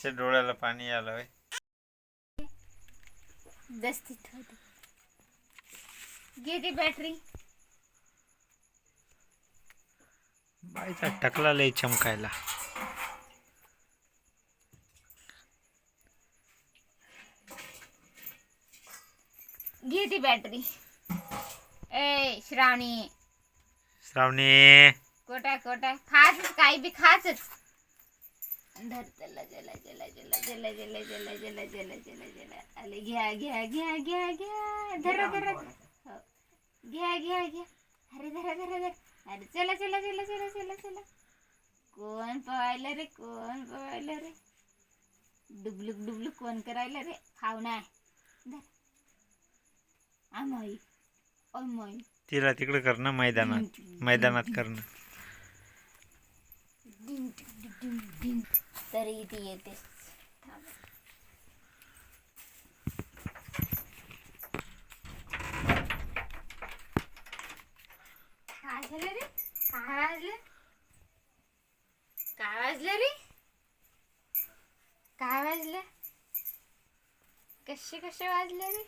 तिच्या डोळ्याला पाणी आलं होय. दस्ती ठेवते घे ती बॅटरी बाईचा टकला लय चमकायला. घे ती बॅटरी ए श्रावणी. श्रावणी. कोटा कोटा खाच काही बी खाच धर चला जला जला जला जला जला जला जला जला जला जला आले घ्या घ्या घ्या घ्या घ्या धरा धरा हो. घ्या घ्या घ्या अरे धरा धरा धरा अरे चला चला चला चला चला चला कोण पवायला रे कोण पवायला रे डुबलुक डुबलुक कोण करायला रे खाऊ नाही धर आमाई अमाई तिला तिकडे कर ना मैदानात मैदानात कर तरी ती येते. काय झालं रे? काय वाजलं? काय वाजलं रे? काय वाजलं? कसे कसे वाजले रे?